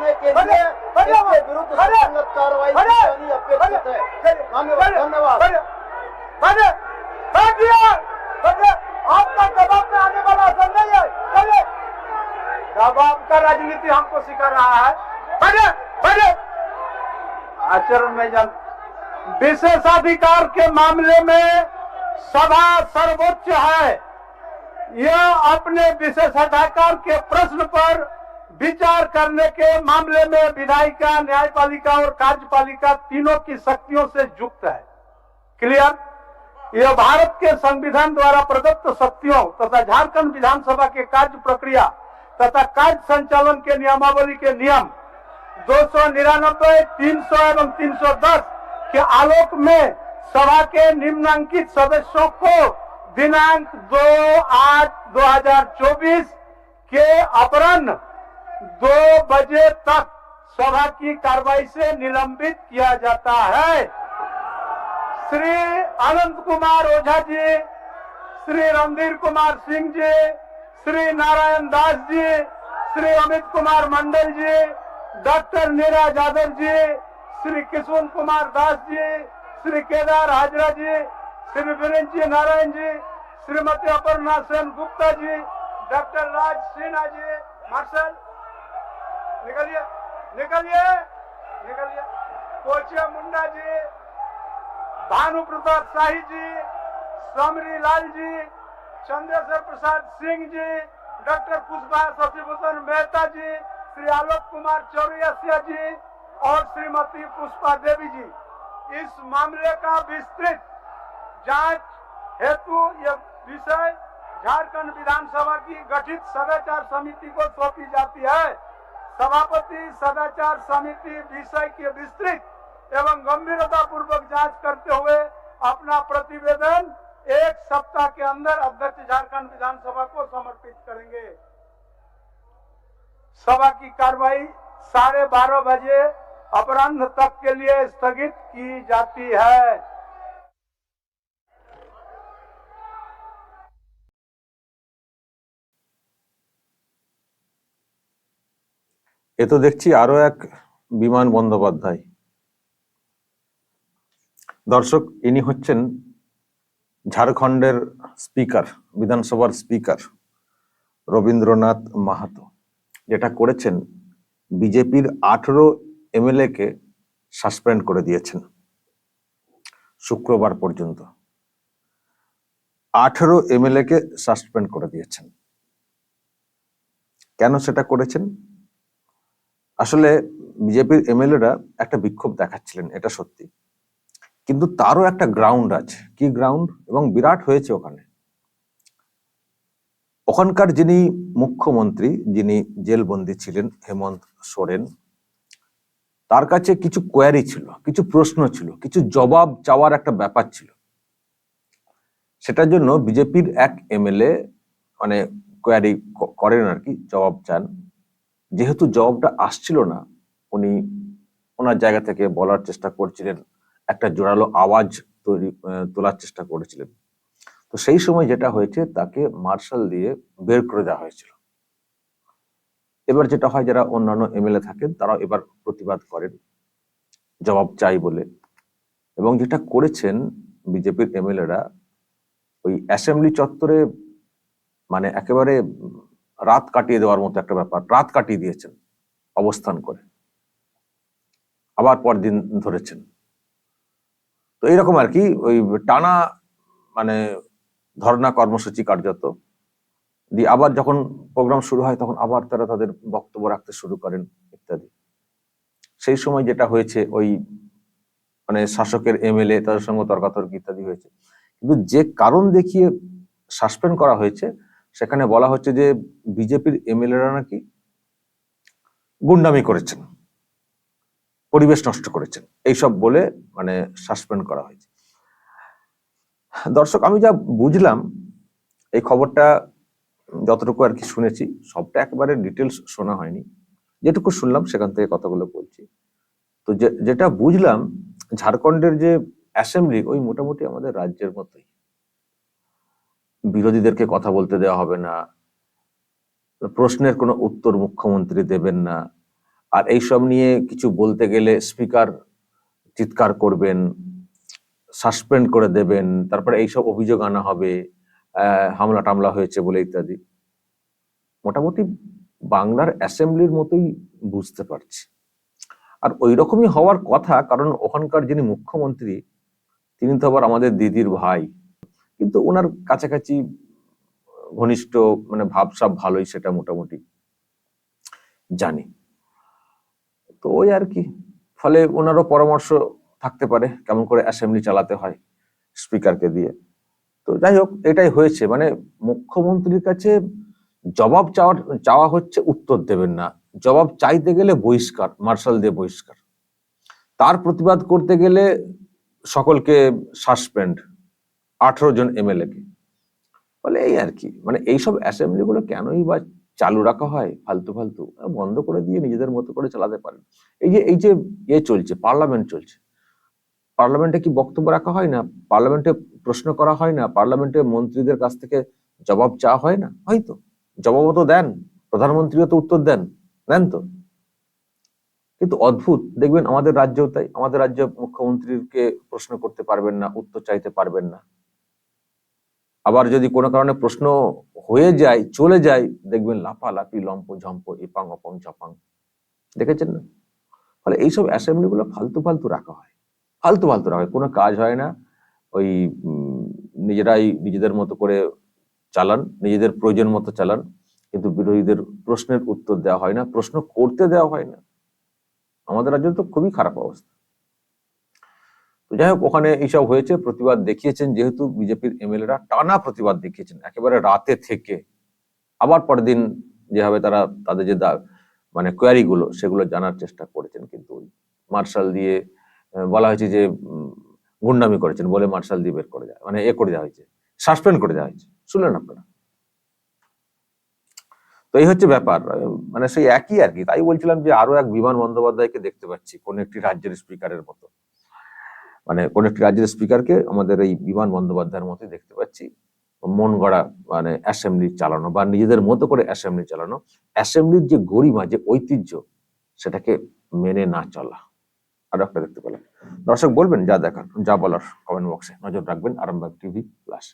करने के लिए इसके विरुद्ध संगत कार्रवाई की अपेक्षित है। धन्यवाद धन्यवाद। आपका दबाव में आने वाला असर नहीं है चलिए दबाव का राजनीति हमको सिखा रहा है। बने बने आचरण में जल विशेषाधिकार के मामले में सभा सर्वोच्च है। यह अपने विशेषाधिकार के प्रश्न पर विचार करने के मामले में विधायिका, न्यायपालिका और कार्यपालिका तीनों की शक्तियों से युक्त है। क्लियर यह भारत के संविधान द्वारा प्रदत्त शक्तियों तथा झारखंड विधानसभा के कार्य प्रक्रिया तथा कार्य संचालन के नियमावली के नियम दो सौ निन्यानबे तीन सौ एवं तीन सौ दस के आलोक में सभा के निम्नांकित सदस्यों को दिनांक दो आठ दो हज़ार चौबीस के अपराह्न दो बजे तक सभा की कार्रवाई से निलंबित किया जाता है। Shri Anant Kumar Ojha ji, Shri Randhir Kumar Singh ji, Shri Narayan Das ji, Shri Amit Kumar Mandal ji, doctor Neera Yadav ji, Shri Kishore Kumar Das ji, Shri Kedar Hazra ji, Shri Virendra ji Narayan ji, Shrimati Aparna Sen Gupta ji, doctor Raj Sinha ji, marshal निकलिए निकलिए निकलिए Kochiya Munda ji, Bhanu Pratap Shahi ji, Samri Lal ji, Chandreshwar Prasad Singh ji, doctor Pushpa Shashibhushan Mehta ji, Shri Alok Kumar Chauriya ji और श्रीमती पुष्पा देवी जी। इस मामले का विस्तृत जाँच हेतु यह विषय झारखंड विधानसभा की गठित सदाचार समिति को सौंपी जाती है। सभापति, सदाचार समिति, विषय के विस्तृत एवं गंभीरता पूर्वक जाँच करते हुए अपना प्रतिवेदन एक सप्ताह के अंदर अध्यक्ष झारखंड विधानसभा को समर्पित करेंगे। सभा की कार्रवाई साढ़े बारह बजे अपराह्न तक के लिए स्थगित की जाती है। এ তো দেখছি আরও এক বিমান বন্দ্যোপাধ্যায়। দর্শক, ইনি হচ্ছেন ঝাড়খণ্ডের স্পিকার, বিধানসভার স্পিকার রবীন্দ্রনাথ মাহাতো, যেটা করেছেন বিজেপির আঠেরো এমএলএ কে সাসপেন্ড করে দিয়েছেন শুক্রবার পর্যন্ত। আঠেরো এমএলএ কে সাসপেন্ড করে দিয়েছেন। কেন সেটা করেছেন? আসলে বিজেপির এমএলএরা একটা বিক্ষোভ দেখাচ্ছিলেন, এটা সত্যি। কিন্তু তারও একটা গ্রাউন্ড আছে। কি গ্রাউন্ড এবং বিরাট হয়েছে ওখানে। ওখানকার যিনি মুখ্যমন্ত্রী, যিনি জেলবন্দি ছিলেন হেমন্ত সোরেন, তার কাছে কিছু কোয়ারি ছিল, কিছু প্রশ্ন ছিল, কিছু জবাব চাওয়ার একটা ব্যাপার ছিল। সেটার জন্য বিজেপির এক এমএলএ মানে কোয়ারি করেন আর কি, জবাব চান। যেহেতু জবাবটা আসছিল না, উনি ওনার জায়গা থেকে বলার চেষ্টা করছিলেন, একটা জোরালো আওয়াজ তৈরি তোলার চেষ্টা করেছিলেন। তো সেই সময় যেটা হয়েছে, তাকে মার্শাল দিয়ে বের করে দেওয়া হয়েছিল। এবার যেটা হয়, যারা অন্যান্য এমএলএ থাকেন তারা এবার প্রতিবাদ করেন, জবাব চাই বলে। এবং যেটা করেছেন বিজেপির এমএলএরা, ওই অ্যাসেম্বলি চত্বরে মানে একেবারে রাত কাটিয়ে দেওয়ার মতো একটা ব্যাপার। রাত কাটিয়ে দিয়েছেন, অবস্থান করে। আবার পরদিন ধরেছেন। তো এইরকম আর কি, ওই টানা মানে ধর্ণা কর্মসূচি কার্যত, দিয়ে আবার যখন প্রোগ্রাম শুরু হয়, তখন আবার তারা তাদের বক্তব্য রাখতে শুরু করেন, ইত্যাদি। সেই সময় যেটা হয়েছে, ওই মানে শাসকের এমএলএ, তাদের সঙ্গে তর্কাতর্কি ইত্যাদি হয়েছে। কিন্তু যে কারণ দেখিয়ে সাসপেন্ড করা হয়েছে সেখানে বলা হচ্ছে যে বিজেপির এমএলএরা নাকি গুন্ডামি করেছেন, পরিবেশ নষ্ট করেছেন। এইসব বলে মানে সাসপেন্ড করা হয়েছে। দর্শক, আমি যা বুঝলাম, এই খবরটা যতটুকু আর কি শুনেছি, সবটা একবারে ডিটেলস শোনা হয়নি। যেটুকু শুনলাম, সেখান থেকে কথাগুলো বলছি। তো যেটা বুঝলাম, ঝাড়খণ্ডের যে অ্যাসেম্বলি, ওই মোটামুটি আমাদের রাজ্যের মতোই। বিরোধীদেরকে কথা বলতে দেওয়া হবে না। প্রশ্নের কোনো উত্তর মুখ্যমন্ত্রী দেবেন না। আর এইসব নিয়ে কিছু বলতে গেলে স্পিকার চিৎকার করবেন, সাসপেন্ড করে দেবেন, তারপরে এইসব অভিযোগ আনা হবে হামলা টামলা হয়েছে বলে ইত্যাদি। মোটামুটি বাংলার অ্যাসেম্বলির মতোই বুঝতে পারছি। আর ওই রকমই হওয়ার কথা, কারণ ওখানকার যিনি মুখ্যমন্ত্রী, তিনি তো আবার আমাদের দিদির ভাই। কিন্তু ওনার কাছাকাছি ঘনিষ্ঠ মানে ভাবসাব ভালোই সেটা মোটামুটি জানি। তো ওই আর কি। ফলে ওনারও পরামর্শ থাকতে পারে কেমন করে অ্যাসেম্বলি চালাতে হয় স্পিকারকে দিয়ে। তো যাই হোক, এটাই হয়েছে। মানে মুখ্যমন্ত্রীর কাছে জবাব চাওয়ার, চাওয়া হচ্ছে উত্তর দেবেন না। জবাব চাইতে গেলে বহিষ্কার মার্শাল দিয়ে বহিষ্কার। তার প্রতিবাদ করতে গেলে সকলকে সাসপেন্ড আঠারো জন এমএলএ কে। বলে এই আর কি মানে এইসব অ্যাসেম্বলি গুলো কেনই বা চালু রাখা হয় ফালতু ফালতু, বন্ধ করে দিয়ে নিজেদের মতো করে চালাতে পারেন এই যে এই যে এ চলছে পার্লামেন্ট চলছে। পার্লামেন্টে কি বক্তব্য রাখা হয় না? পার্লামেন্টে প্রশ্ন করা হয় না? পার্লামেন্টে মন্ত্রীদের কাছ থেকে জবাব চাওয়া হয় না? হয়তো জবাবও তো দেন, প্রধানমন্ত্রীও তো উত্তর দেন দেন তো। কিন্তু অদ্ভুত, দেখবেন আমাদের রাজ্যেও তাই, আমাদের রাজ্য মুখ্যমন্ত্রীকে প্রশ্ন করতে পারবেন না, উত্তর চাইতে পারবেন না। আবার যদি কোনো কারণে প্রশ্ন হয়ে যায়, চলে যায়, দেখবেন লাফালাফি, লম্প ঝম্প ইপাং অপং চপাং। দেখেছেন না? ফলে এইসব অ্যাসেম্বলি গুলো ফালতু ফালতু রাখা হয়। ফালতু ফালতু রাখা হয়। কোনো কাজ হয় না। ওই নিজেরাই নিজেদের মতো করে চালান, নিজেদের প্রয়োজন মতো চালান। কিন্তু বিরোধীদের প্রশ্নের উত্তর দেওয়া হয় না। প্রশ্ন করতে দেওয়া হয় না। আমাদের রাজ্যে তো খুবই খারাপ অবস্থা। তো যাই হোক ওখানে এইসব হয়েছে, প্রতিবাদ দেখিয়েছেন, যেহেতু বিজেপির এমএলএরা টানা প্রতিবাদ দেখিয়েছেন, একেবারে রাতে থেকে। আবার পরের দিন যেভাবে তারা তাদের যে মানে কোয়ারি গুলো সেগুলো জানার চেষ্টা করেছেন, কিন্তু মার্শাল দিয়ে বলা হয়েছে যে গুন্ডামি করেছেন বলে মার্শাল দিয়ে বের করে দেওয়া মানে এ করে দেওয়া হয়েছে, সাসপেন্ড করে দেওয়া হয়েছে। শুনলেন আপনারা? তো এই হচ্ছে ব্যাপার মানে সেই একই আর কি, তাই বলছিলাম যে আরও এক বিমান বন্দ্যোপাধ্যায়কে দেখতে পাচ্ছি, কোন একটি রাজ্যের স্পিকারের মতো। মানে কোন একটি রাজ্যের স্পিকারকে আমাদের এই বিমান বন্দ্যোপাধ্যায়ের মতো দেখতে পাচ্ছি। মন গড়া মানে অ্যাসেম্বলি চালানো বা নিজেদের মতো করে অ্যাসেম্বলি চালানো। অ্যাসেম্বলির যে গরিমা, যে ঐতিহ্য, সেটাকে মেনে না চলা। আরও একটা দেখতে পেলাম। দর্শক বলবেন, যা দেখার, যা বলার কমেন্ট বক্সে নজর রাখবেন। Arambagh TV plus.